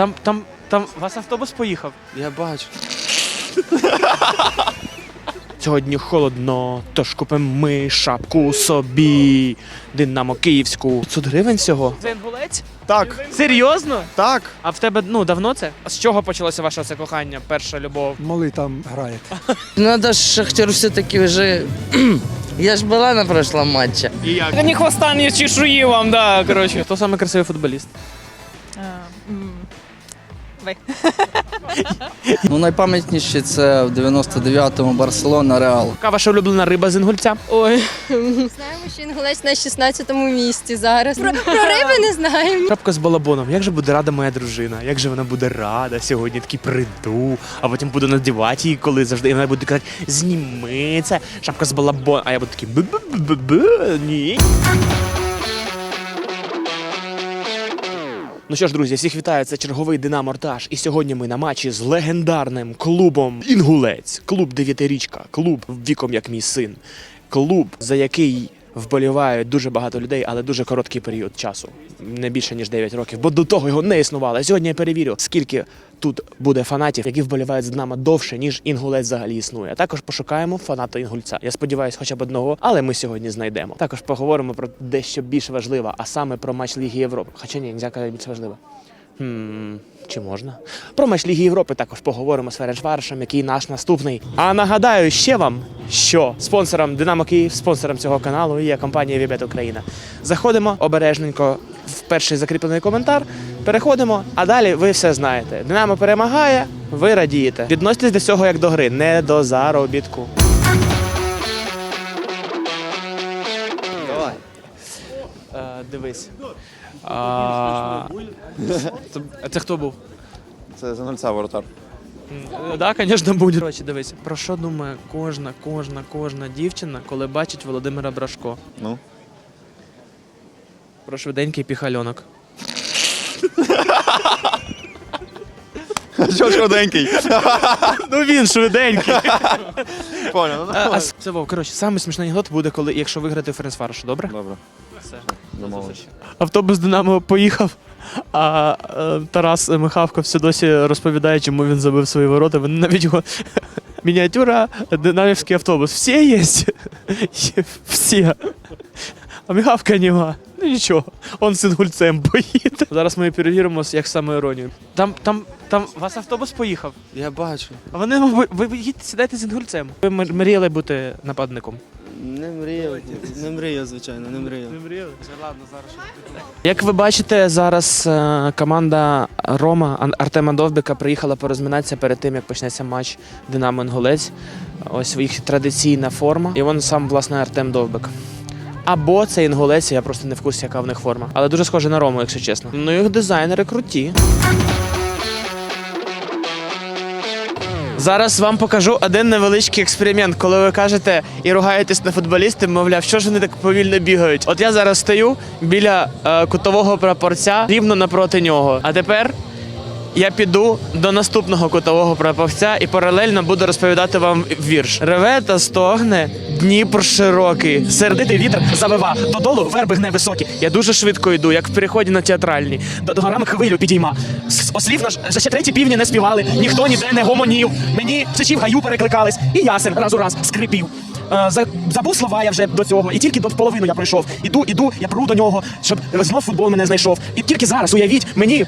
Там, там, там вас автобус поїхав. Я бачу. Сьогодні холодно, тож купимо ми шапку собі. Динамо київську. 500 гривень всього. Це інгулець? Так, Серйозно? так. А в тебе ну давно це? А з чого почалося ваше це кохання, перша любов? Малий там грає. Надо ж Шахтер все-таки вже. Я ж була на прошлом матче. І як? Ні хвоста, ні чешуї вам, да, коротше. Хто саме красивий футболіст? Ви. Ну, найпам'ятніші це в 99-му Барселона Реал. Яка ваша улюблена риба з інгульця? Ой. Знаємо, що інгулець на 16-му місці зараз. Про, про риби не знаємо. Шапка з балабоном. Як же буде рада моя дружина? Як же вона буде рада сьогодні такий прийду, а потім буду надівати її, коли завжди і вона буде казати, зніми це, шапка з балабоном. А я буду такий бу-бу-бу-бу, ні. Ну що ж, друзі, всіх вітаю. Це черговий Динамо Ртаж. І сьогодні ми на матчі з легендарним клубом Інгулець, клуб Дев'ятирічка, клуб віком як мій син, клуб, за який вболівають дуже багато людей, але дуже короткий період часу, не більше ніж 9 років, бо до того його не існувало. Сьогодні я перевірю, скільки тут буде фанатів, які вболівають з Динамо довше, ніж інгулець взагалі існує. Також пошукаємо фаната інгульця. Я сподіваюся, хоча б одного, але ми сьогодні знайдемо. Також поговоримо про дещо більш важливе, а саме про матч Ліги Європи. Хоча ні, нельзя казати більш важливе. Хм, чи можна? Про матч Ліги Європи також поговоримо з Ференчваршем, який наш наступний. А нагадаю ще вам, що спонсором Динамо Київ, спонсором цього каналу є компанія Вібет Україна. Заходимо обережненько перший закріплений коментар. Переходимо, а далі ви все знаєте. Динамо перемагає, ви радієте. Відноситесь до цього як до гри, не до заробітку. Давай. Е, дивись. А, це, це хто був? Це за нульця воротар. Так, да, звісно, буде. Коротше, дивись, про що думає кожна, кожна, кожна дівчина, коли бачить Володимира Брашко? Ну. Про швиденький піхальонок. Що швиденький? Ну він швиденький. Понял, ну А, а с- це Вов, коротше, саме смішний анекдот буде, коли якщо виграти Ференсфарошу, добре? Добре. Все. Домовились. Автобус Динамо поїхав, а е, Тарас Михавко все досі розповідає, чому він забив свої ворота. Вони навіть його мініатюра, динамівський автобус. Всі? Є Всі. А Михавка нема. Ну нічого, он з інгульцем поїде. Зараз ми перевіримо, як саме іронію. Там, там, там вас автобус поїхав. Я бачу. А вони ви, ви їдьте, сідайте з інгульцем. Ви мр- мріяли бути нападником. Не мріяв, не мріяв, звичайно, не мріяв. мріяли? Ладно, зараз. Як ви бачите, зараз е, команда Рома Ан- Артема Довбика приїхала порозминатися перед тим, як почнеться матч Динамо Інгулець. Ось їх традиційна форма. І вон сам, власне, Артем Довбик. Або це інгулець, я просто не в курсі, яка в них форма. Але дуже схоже на Рому, якщо чесно. Ну, їх дизайнери круті. Зараз вам покажу один невеличкий експеримент, коли ви кажете і ругаєтесь на футболістів, мовляв, що ж вони так повільно бігають. От я зараз стою біля е, кутового прапорця рівно напроти нього. А тепер я піду до наступного кутового прапорця і паралельно буду розповідати вам вірш. Реве та стогне Дніпр широкий. Сердитий вітер завива. Додолу верби гне високі. Я дуже швидко йду, як в переході на театральні. До, горами хвилю підійма. С- Ослів наш за ще треті півні не співали. Ніхто ніде не гомонів. Мені в гаю перекликались, і ясен раз у раз скрипів. Е, за- Забув слова я вже до цього, і тільки до половину я пройшов. Іду, іду, я пру до нього, щоб знов футбол мене знайшов. І тільки зараз, уявіть, мені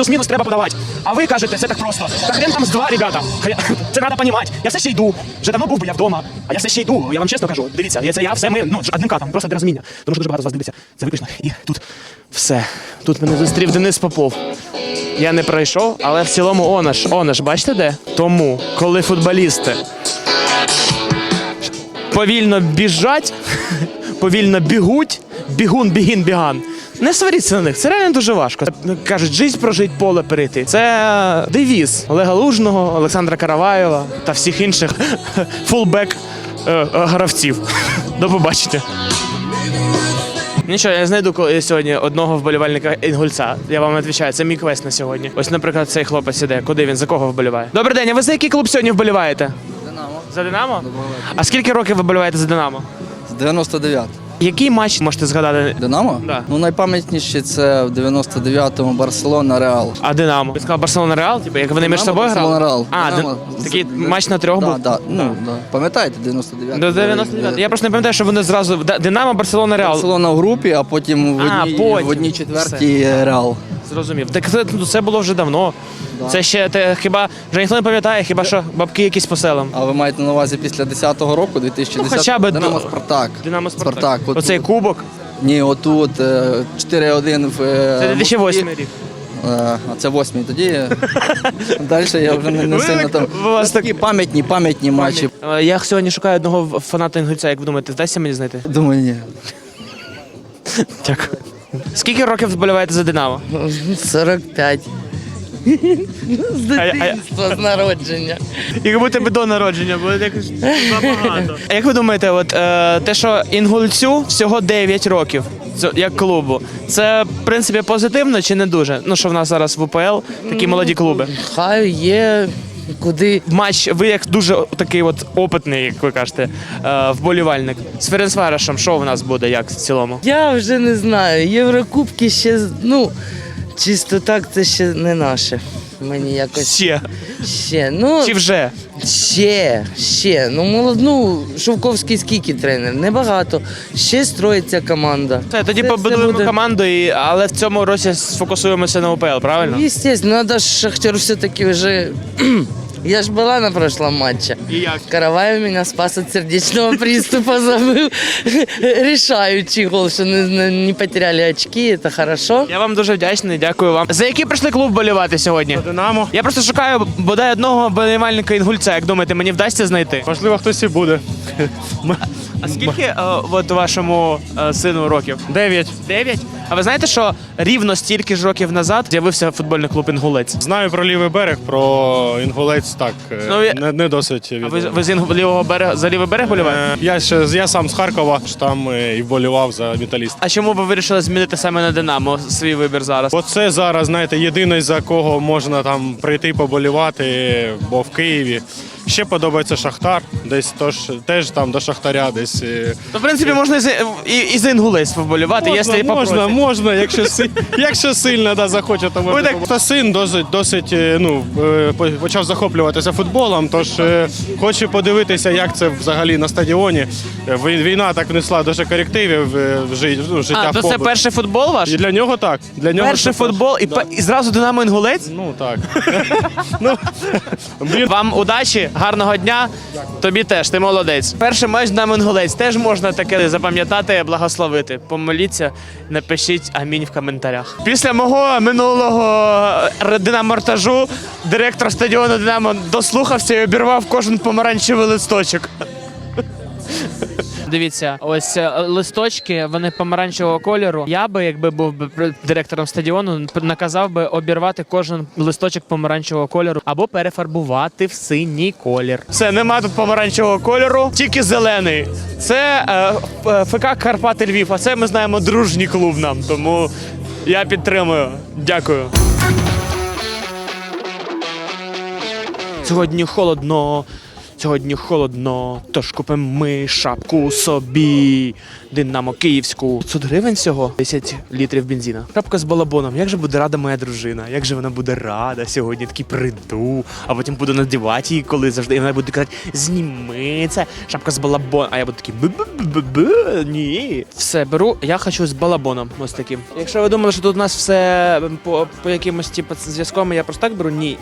плюс-мінус треба подавати. А ви кажете, це так просто. Та хрен там з два, ребята. Це треба понімати. Я все ще йду. Вже давно був би я вдома, а я все ще йду. Я вам чесно кажу. Дивіться, я- це я все ми, ну, одним катом, просто для розуміння. Тому що дуже багато з вас дивиться. Це виключно. І тут все. Тут мене зустрів Денис Попов. Я не пройшов, але в цілому онаш. Онаш, бачите де? Тому, коли футболісти повільно біжать, повільно бігуть, бігун, бігін, біган. Не сваріться на них, це реально дуже важко. Кажуть, життя прожить, поле перейти. Це девіз Олега Лужного, Олександра Караваєва та всіх інших фулбек е, е, гравців. До побачення. Нічого, я знайду сьогодні одного вболівальника інгульця. Я вам відповідаю, це мій квест на сьогодні. Ось, наприклад, цей хлопець іде. Куди він? За кого вболіває? Добрий день, а ви за який клуб сьогодні вболіваєте? Динамо. За Динамо? А скільки років ви вболіваєте за Динамо? З 99. Який матч можете згадати? Динамо? Да. Ну найпам'ятніші це в 99-му Барселона Реал. А Динамо? Ви сказав Барселона Реал? Типу, як вони між собою Барселона грали? Реал. А, Динамо. ди- такий матч на трьох да, був? Да, ну, да. Пам'ятаєте, 99 До 99. Я просто не пам'ятаю, що вони зразу Динамо, Барселона, Реал. Барселона в групі, а потім в А, одній, потім. в одній четвертій Реал. Зрозумів. Так це, ну, це було вже давно. Да. Це ще те, хіба вже ніхто не пам'ятає, хіба що бабки якісь по селам. А ви маєте на увазі після 10-го року, 2010 Ну, хоча б Динамо Спартак. Динамо Спартак. Спартак. От Оцей тут. кубок. Ні, отут е, 4-1 в е, Це 2008 рік. Е, А це восьмий. Тоді далі я вже не, не сильно там. у вас Такі пам'ятні, пам'ятні матчі. Е, Я сьогодні шукаю одного фаната інгульця, як ви думаєте, вдасться мені знайти? Думаю, ні. Дякую. Скільки років вболіваєте за Динамо? 45. З дитинства, з народження. Як будто би до народження, бо якось забагато. А як ви думаєте, от е, те, що інгульцю всього 9 років, це- як клубу, це в принципі позитивно чи не дуже? Ну що в нас зараз в УПЛ такі молоді клуби. Хай є куди. Матч, ви як дуже такий от опитний, як ви кажете, е, вболівальник. З Ференсварашем, що в нас буде, як в цілому? Я вже не знаю. Єврокубки ще, ну, чисто так, це ще не наше. Мені якось Ще. ще. Ну, Чи вже? ще, ще. Ну, молод, ну, Шовковський скільки тренер? Небагато. Ще строїться команда. Все, тоді Це- побудуємо буде- команду, і, але в цьому році сфокусуємося на УПЛ, правильно? Естественно, надо ж Шахтер все-таки уже... Я ж была на прошлом матче. І як? Караваев меня спас от сердечного приступа, забыл решающий гол, что не, не- не потеряли очки, это хорошо. Я вам дуже вдячний, дякую вам. За який прийшли клуб болівати сьогодні? Динамо. Я просто шукаю бодай одного болівальника інгульця. Як думаєте, мені вдасться знайти? Можливо, хтось і буде. А скільки е, от вашому е, сину років? Дев'ять. Дев'ять? А ви знаєте, що рівно стільки ж років назад з'явився футбольний клуб Інгулець? Знаю про лівий берег, про інгулець так. е, Ну, не, не досить А відомо. ви, ви з Інгу- лівого берега за лівий берег боліваєте? Е, Я ще я сам з Харкова, ж там е, і вболівав за металіст. А чому ви вирішили змінити саме на Динамо свій вибір зараз? Оце зараз, знаєте, єдиний, за кого можна там прийти поболівати, бо в Києві. Ще подобається Шахтар, десь тож, теж там до Шахтаря, десь. е, Ну, в принципі, можна і, за- і, і за Інгулець вболівати, якщо Можна, і можна, попросять. можна, якщо, си- якщо сильно да, захоче, то можна. так- Та син досить, досить е, ну, е, по- почав захоплюватися футболом, тож е, хоче подивитися, як це взагалі на стадіоні. Е, вій- Війна так внесла дуже корективів е, в жи- ну, життя А, то це перший футбол ваш? І для нього так. Для нього Перший це футбол і, Да. і зразу Динамо Інгулець? Ну так. ну, він Вам удачі, гарного дня. Тобі теж, ти молодець. Перший матч на Монголець теж можна таке запам'ятати, благословити. Помоліться, напишіть амінь в коментарях. Після мого минулого динамортажу директор стадіону Динамо дослухався і обірвав кожен помаранчевий листочок. Дивіться, ось е, листочки, вони помаранчевого кольору. Я би, якби був би директором стадіону, наказав би обірвати кожен листочок помаранчевого кольору або перефарбувати в синій колір. Все, нема тут помаранчевого кольору, тільки зелений. Це е, е, ФК Карпати Львів. А це ми знаємо дружній клуб нам. Тому я підтримую. Дякую. Сьогодні холодно. Сьогодні холодно, тож купимо ми шапку собі. Динамо київську. 500 гривень всього, 10 літрів бензина. Шапка з балабоном. Як же буде рада моя дружина? Як же вона буде рада сьогодні? Такий прийду, а потім буду надівати її, коли завжди. І вона буде казати: зніми це, шапка з балабоном. А я буду такий бу-бу-бу-бу, ні. Все, беру, я хочу з балабоном. Ось таким. Якщо ви думали, що тут у нас все по, по якимось типу, зв'язком, я просто так беру, ні.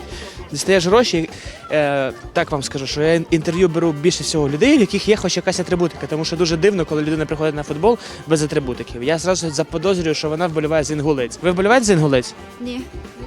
Дістаєш гроші. Е, так вам скажу, що я інтерв'ю беру більше всього людей, в яких є хоч якась атрибутика, тому що дуже дивно, коли людина приходить на футбол без атрибутиків. Я зразу заподозрюю, що вона вболіває за інгулець. Ви вболіваєте за інгулець? Ні.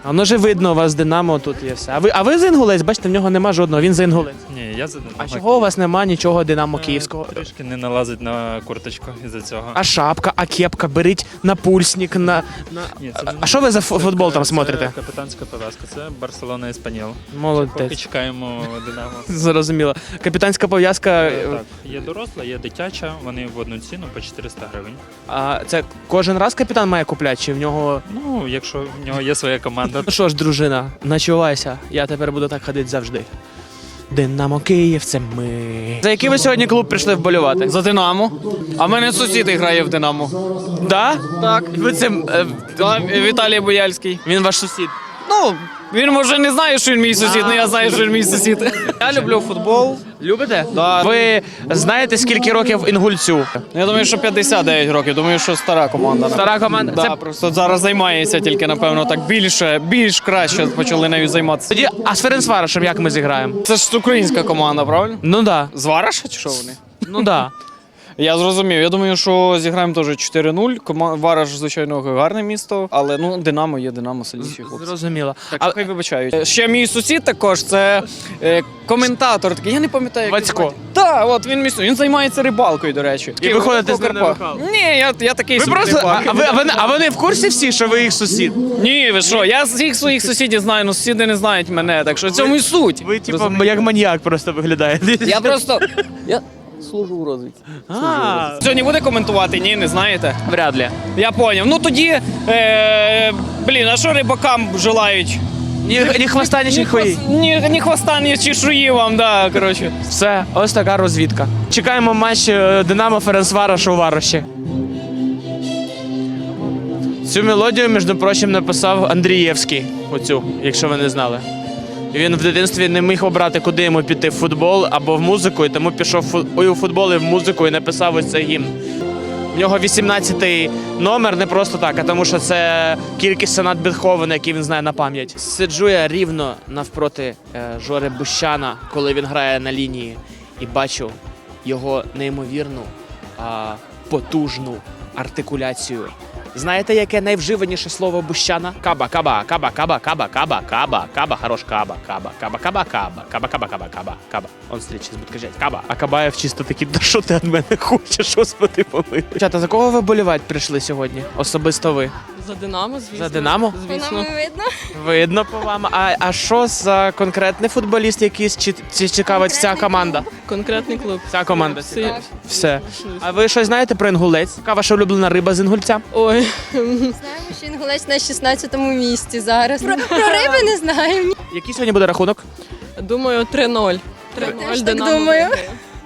А воно же видно, у вас Динамо тут є все. А ви, а ви за інгулець? Бачите, в нього нема жодного, він за інгулець. Ні, я за А чого у вас нема нічого Динамо Е, Київського? Трішки не налазить на курточку із-за цього. А шапка, а кепка, беріть на пульсник, на. на... Ні, це А- А що ви за фу- це- футбол там це смотрите? Капітанська пов'язка, це Барселона Еспаніол. Поки Молодець. чекаємо Динамо. Зрозуміло. Капітанська пов'язка. Е, Так, є доросла, є дитяча, вони в одну ціну по 400 гривень. А це кожен раз капітан має купляти, чи в нього. Ну, якщо в нього є своя команда. Ну що ж, дружина, начувайся, я тепер буду так ходити завжди. Динамо Київ, це ми. За який ви сьогодні клуб прийшли вболівати? За Динамо. А в мене сусід грає в Динамо. Да? Так. Ви це, е, Віталій Бояльський. він ваш сусід. Ну, він може не знає, що він мій сусід, але я знаю, що він мій сусід. Я люблю футбол. Любите? Да. Ви знаєте, скільки років інгульцю? Я думаю, що 59 років. Думаю, що стара команда. Стара команда. Да, Це просто зараз займається тільки, напевно, так більше, більш краще почали нею займатися. тоді, а з Ференцварашем як ми зіграємо? Це ж українська команда, правильно? Ну да. З Вараша чи що вони? Ну да. Я зрозумів. Я думаю, що зіграємо теж 4-0. Кома... Вараш, звичайно, гарне місто, але ну Динамо є Динамо сильніші хлопці. Зрозуміло. Так, А хай вибачають. Ще мій сусід також, це е, коментатор такий, я не пам'ятаю. як Вацько. його звати. Так, от він місто. Він займається рибалкою, до речі. І ви ходите з ним на рибалку? Ні, я, я такий ви собі просто. А, рибак. а ви, а, вони, а вони в курсі всі, що ви їх сусід? Ні, ви що? Я всіх своїх сусідів знаю, але сусіди не знають мене, так що в цьому і суть. Ви, типу, Розумієте? як маньяк просто виглядаєте. Я просто. Я служу у розвідці. А, Сьогодні буде коментувати? Ні, не знаєте. вряд ли. Я поняв. Ну тоді. Е, блін, а що рибакам желають? Ні, ні хвоста, ні Ні, ні, ні хвоста, ні чешуї вам, да, коротше. Все, ось така розвідка. Чекаємо матч е, Динамо Ференцвараш у Вараші. Цю мелодію, між прочим, написав Андрієвський. Оцю, якщо ви не знали. Він в дитинстві не міг обрати, куди йому піти в футбол або в музику, і тому пішов у футбол і в музику і написав ось цей гімн. В нього 18-й номер не просто так, а тому що це кількість сонат Бетховена, які він знає на пам'ять. Сиджу я рівно навпроти е, Жори Бущана, коли він грає на лінії, і бачу його неймовірну, потужну артикуляцію. Знаєте, яке найвживаніше слово Бущана? Каба, каба, каба, каба, каба, каба, каба, каба, хорош каба, каба, каба, каба, каба, каба, каба, каба, каба, каба. Он встречі з. Каба. А Кабаєв чисто такий, да що ти від мене хочеш, господи помилуй. Чата, за кого ви болівати прийшли сьогодні? Особисто ви? За Динамо, звісно. За Динамо? Нам видно. Видно по вам. А, а що за конкретний футболіст якийсь чи, чи цікавить ця команда? Конкретний клуб. Ця команда Всі-? Все. А ви щось знаєте про інгулець? Яка ваша улюблена риба з інгульця? Ой, Знаємо, що інгулець на 16-му місці зараз. Про, про риби не знаємо. Який сьогодні буде рахунок? думаю, 3-0. 3-0 теж так Динамо думаю.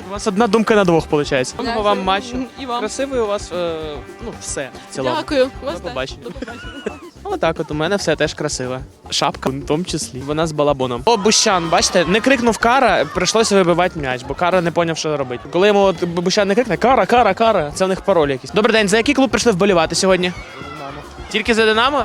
У вас одна думка на двох, виходить. Дякую. вам матчу. І вам. Красивий у вас, е, ну, все в цілому. Дякую. До побачення. До побачення. Отак, от у мене все теж красиве. Шапка, в тому числі. Вона з балабоном. О, Бущан, бачите, не крикнув кара, прийшлося вибивати м'яч, бо кара не поняв, що робити. Коли йому от Бущан не крикне кара, кара, кара, це в них пароль якийсь. Добрий день, за який клуб прийшли вболівати сьогодні? Динамо. Тільки за Динамо?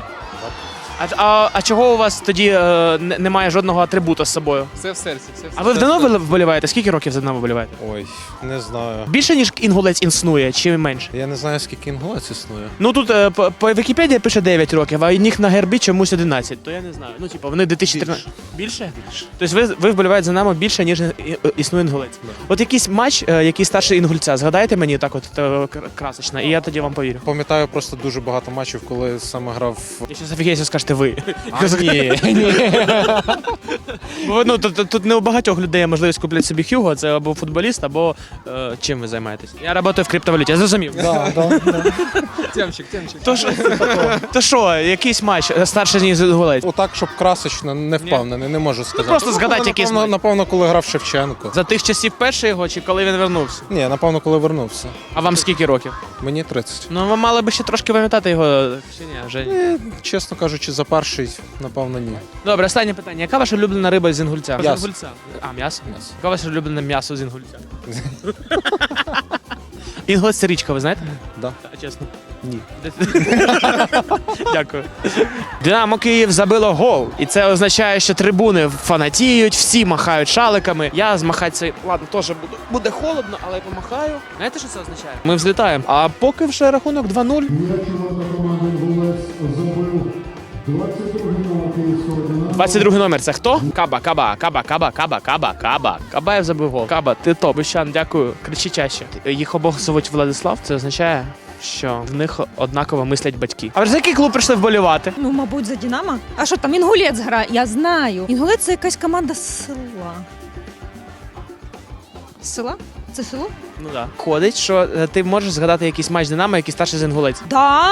А, а, а чого у вас тоді е, не- немає жодного атрибута з собою? Все в серці. Все, А ви в Динамо вболіваєте? Скільки років за Динамо вболіваєте? Ой, не знаю. Більше, ніж інгулець існує, чи менше? Я не знаю, скільки інгулець існує. Ну тут е, по, по Вікіпедії пише 9 років, а у них на гербі чомусь 11. То я не знаю. Ну, типу, вони 2013. Більше? Більше. Тобто ви, ви вболіваєте за нами більше, ніж і- і- існує інгулець. От якийсь матч, е, який старший інгульця, згадайте мені так от е, кр- красочно, і я тоді вам повірю. Пам'ятаю просто дуже багато матчів, коли саме грав. Я офігеюся, скажете ви. А, ні, ні. Бо ну, тут, тут не у багатьох людей є можливість купити собі Хьюго, це або футболіст, або е, чим ви займаєтесь. Я працюю в криптовалюті, я зрозумів. Темчик, темчик. То що, то що, якийсь матч е, старший ніж інгулець? Отак, щоб красочно, не впевнений, не можу сказати. просто згадати якийсь напевно, матч. напевно, коли грав Шевченко. За тих часів перший його чи коли він вернувся? Ні, напевно, коли вернувся. А вам скільки років? Мені 30. Ну, ви мали би ще трошки пам'ятати його. Чи ні, вже ні. Е, Чесно кажучи, за перший, напевно, ні. Добре, останнє питання. Яка ваша улюблена риба з інгульця? М'ясо. З інгульця. А, м'ясо? М'ясо. Яка ваша улюблена м'ясо з інгульця? Інгулець це річка, ви знаєте? Да. Так, чесно. Ні. Дякую. Динамо Київ забило гол. І це означає, що трибуни фанатіють, всі махають шаликами. Я змахати це. Ладно, теж буду. Буде холодно, але я помахаю. Знаєте, що це означає? Ми взлітаємо. А поки вже рахунок 2-0. 22 номер, це хто? Каба, каба, каба, каба, каба, каба, каба. Кабаєв забив гол. Каба, ти топ. Бущан, дякую. Кричи чаще. Їх обох звуть Владислав. Це означає, що в них однаково мислять батьки. А за який клуб прийшли вболівати? Ну, мабуть, за Динамо. А що там інгулець грає? Я знаю. Інгулець це якась команда з села. З Села? Це село? Ну так. Ходить, що е, ти можеш згадати якийсь матч Динамо, який старший з інгулець. Да.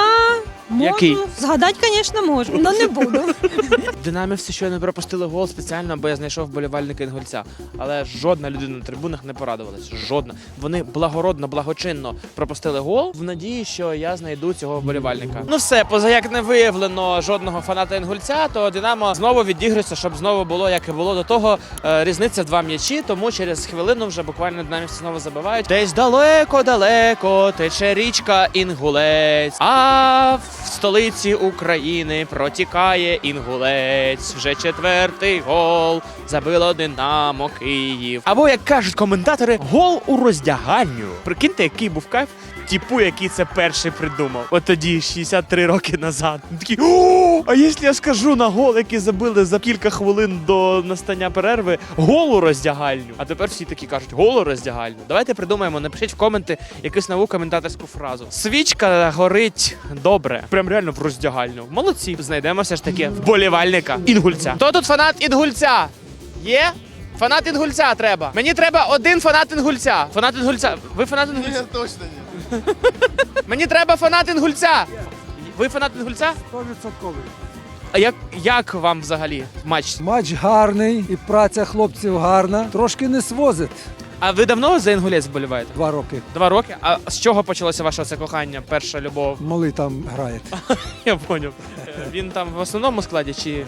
Можу. Який? Згадати, звісно, можу, але не буду. Динамівці щойно пропустили гол спеціально, бо я знайшов болівальника інгульця. Але жодна людина на трибунах не порадувалась. Жодна. Вони благородно, благочинно пропустили гол в надії, що я знайду цього вболівальника. Ну все, поза як не виявлено жодного фаната інгульця, то Динамо знову відігрується, щоб знову було як і було до того. Е, різниця два м'ячі, тому через хвилину вже буквально динамівці знову забивають. Десь далеко-далеко тече річка Інгулець. А в столиці України протікає Інгулець. Вже четвертий гол забило Динамо Київ. Або як кажуть коментатори, гол у роздяганню. Прикиньте, який був кайф. Типу, який це перший придумав. От тоді, 63 роки назад. Він такий, о, а якщо я скажу на гол, який забили за кілька хвилин до настання перерви, гол у роздягальню. А тепер всі такі кажуть, гол у роздягальню. Давайте придумаємо, напишіть в коменти якусь нову коментаторську фразу. Свічка горить добре. Прям реально в роздягальню. Молодці. Знайдемо все ж таки вболівальника інгульця. Хто тут фанат інгульця? Є? Фанат інгульця треба. Мені треба один фанат інгульця. Фанат інгульця. Ви фанат інгульця? точно ні. Мені треба фанат інгульця. Ви фанат інгульця? 100%. А як, як вам взагалі матч? Матч гарний і праця хлопців гарна. Трошки не свозить. А ви давно за інгулець вболіваєте? Два роки. Два роки. А з чого почалося ваше це кохання? Перша любов? Малий там грає. Я поняв. Е, Він там в основному складі чи.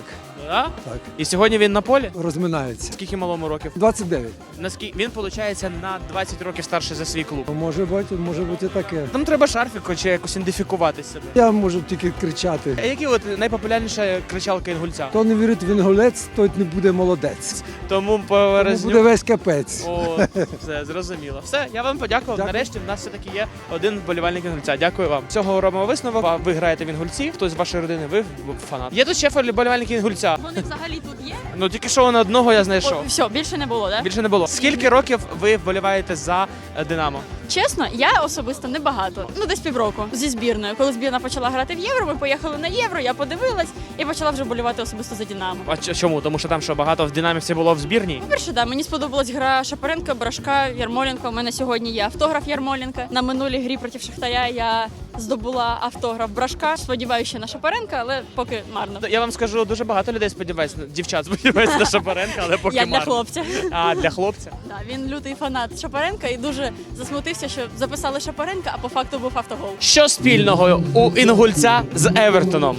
Да? Так. І сьогодні він на полі? Розминається. Скільки малому років? 29. Наскільки він виходить на 20 років старший за свій клуб. Може бути, може бути таке. Там треба шарфіку чи якось ідентифікувати себе. Я можу тільки кричати. А які от найпопулярніша кричалка інгульця? Хто не вірить в інгулець, той не буде молодець. Тому по Березню- буде весь капець. О, все зрозуміло. Все, я вам подякував. Дякую. Нарешті в нас все таки є один вболівальник інгульця. Дякую вам. Цього робимо висновок. Ви граєте в інгульці. Хтось з вашої родини, ви фанат. Є тут ще вболівальники інгульця. Вони взагалі тут є? Ну тільки що на одного я знайшов. Все, більше не було, так? Більше не було. Скільки років ви вболіваєте за е, Динамо? Чесно, я особисто небагато. Ну, десь півроку зі збірною. Коли збірна почала грати в євро, ми поїхали на євро, я подивилась і почала вже болювати особисто за Динамо. А ч- чому? Тому що там що багато в динамівці було в збірній. По-перше, да, мені сподобалась гра Шапаренка, Брашка, Ярмоленко. У мене сьогодні є автограф Ярмоленка. На минулій грі проти Шахтаря я здобула автограф Брашка. Сподіваюся, ще на Шапаренка, але поки марно. Я вам скажу, дуже багато людей сподівається, дівчат сподівається на Шапаренка, але поки Я для марно. хлопця. А для хлопця. Да, він лютий фанат Шапаренка і дуже засмутився, що записали Шапаренка, а по факту був автогол. Що спільного у інгульця з Евертоном?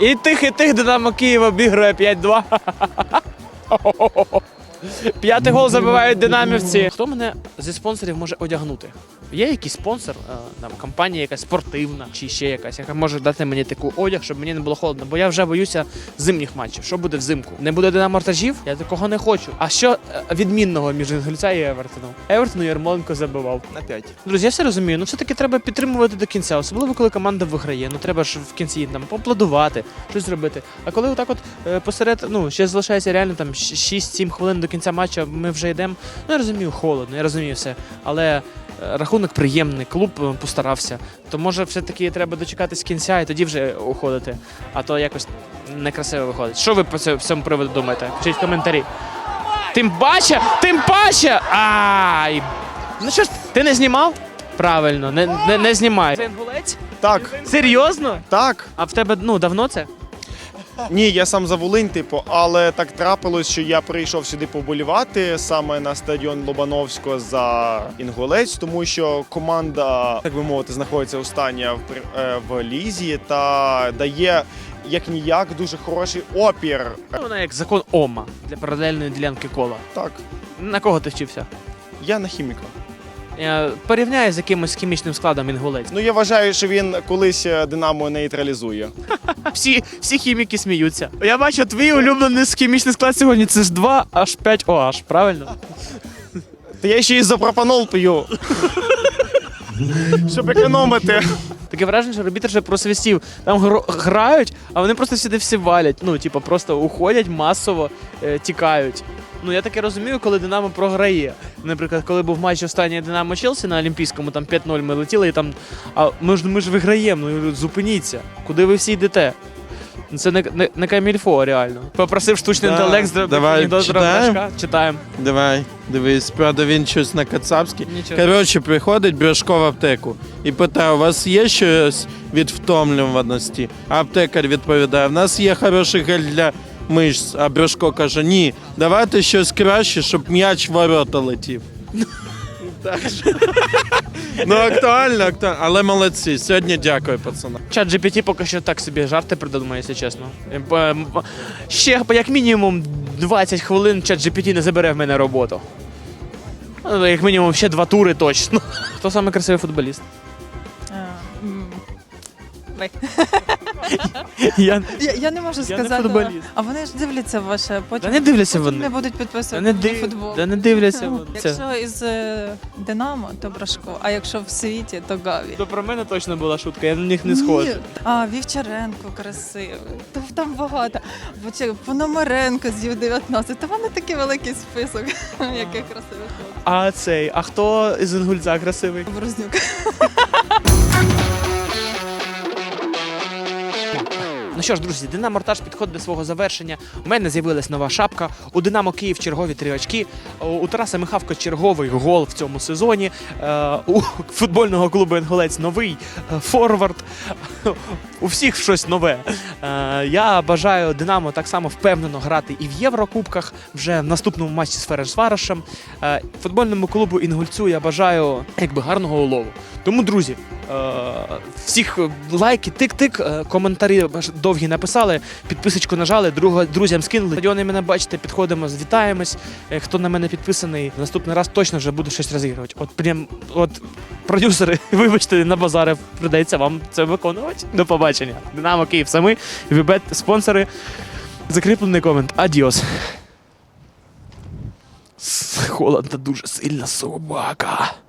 І тих, і тих Динамо Київ обігрує 5-2. П'ятий гол забивають динамівці. Хто мене зі спонсорів може одягнути? Є якийсь спонсор, е, там компанія якась спортивна чи ще якась, яка може дати мені таку одяг, щоб мені не було холодно, бо я вже боюся зимніх матчів. Що буде взимку? Не буде динамортажів? Я такого не хочу. А що е, відмінного між Інгульця і Евертоном? Евертону Ярмоленко забивав. На 5. Друзі, я все розумію. Ну все-таки треба підтримувати до кінця, особливо коли команда виграє. Ну треба ж в кінці там поаплодувати, щось зробити. А коли отак от е, посеред, ну ще залишається реально там 6-7 хвилин до кінця матчу, ми вже йдемо. Ну я розумію, холодно, я розумію все. Але е, рахунок приємний, клуб е, постарався. То може все-таки треба дочекатись кінця і тоді вже уходити. А то якось некрасиво виходить. Що ви по цьому- цьому приводу думаєте? Пишіть в коментарі. Тим паче, тим паче! Ай! Ну що ж, ти не знімав? Правильно, не, не, не знімай. Це інгулець? Так, Серйозно? так. А в тебе ну давно це? Ні, я сам за Волинь, типу, але так трапилось, що я прийшов сюди поболівати саме на стадіон Лобановського за Інгулець, тому що команда, так би мовити, знаходиться остання в, е, в лізі та дає як ніяк дуже хороший опір. Вона як закон Ома для паралельної ділянки кола. Так, На кого ти вчився? я на хіміка. Я порівняю з якимось хімічним складом інгулець. Ну я вважаю, що він колись е, Динамо нейтралізує. Всі, всі хіміки сміються. Я бачу, твій улюблений хімічний склад сьогодні це ж 2 h 5 OH, правильно? Та я ще й запропанол п'ю. Щоб економити. Таке враження, що арбітр вже просвістів. Там грають, а вони просто сюди всі валять. Ну, типу, просто уходять масово, е, тікають. Ну, я таке розумію, коли Динамо програє. Наприклад, коли був матч останній Динамо Челсі на Олімпійському, там 5-0 ми летіли, і там. А ми ж ми ж виграємо. Ну зупиніться. Куди ви всі йдете? Це не, не, не камільфо, реально. Попросив штучний Да, інтелект анекдот про читаємо? Давай, дивись, правда, він щось на кацапській. Коротше, приходить Брашко в аптеку і питає, у вас є щось від втомлюваності? А аптекар відповідає, в нас є хороший гель для мишць. А Брашко каже, ні, давайте щось краще, щоб м'яч в ворота летів. Ну, актуально, актуально. Але молодці. Сьогодні дякую, пацанам. Чат GPT поки що так собі жарти придумає, якщо чесно. Е, Ще як мінімум 20 хвилин чат GPT не забере в мене роботу. Ну, Як мінімум ще два тури точно. Хто красивий футболіст? Ви. Я Я, я не можу Я не сказати. футболіст. а вони ж дивляться ваше, потім, Та не дивляться потім вони. не будуть Та підписувати не, на див... футбол. Та не дивляться. вони. Це. Якщо із е, Динамо, то Брашко, а якщо в світі, то Гаві. То про мене точно була шутка, я на них не схожий. Ні. А, Вівчаренко красивий. То там багато. Бо Пономаренко з Ю-19. Та в мене такий великий список, яких красивих хлопців. А цей, а хто із Інгульця красивий? Борознюк. Ну що ж, друзі, Динамо Ртаж підходить до свого завершення. У мене з'явилась нова шапка. У Динамо Київ чергові три очки. У- Тараса Михавко черговий гол в цьому сезоні. Е, У футбольного клубу Інгулець новий е, форвард. У всіх щось нове. Е, Я бажаю Динамо так само впевнено грати і в Єврокубках вже в наступному матчі з Ференшварошем. Е, Футбольному клубу Інгульцю я бажаю якби гарного улову. Тому, друзі, всіх лайки, тик-тик, е, коментарі довгі написали, підписочку нажали, друга, друзям скинули. Стадіони мене бачите, підходимо, вітаємось. Е, Хто на мене підписаний, наступний раз точно вже буду щось розігрувати. От прям от продюсери, вибачте, на базари придеться вам це виконувати. До побачення. Динамо Київ самі, Вібет, спонсори. Закріплений комент. Адіос. Холодно дуже сильно собака.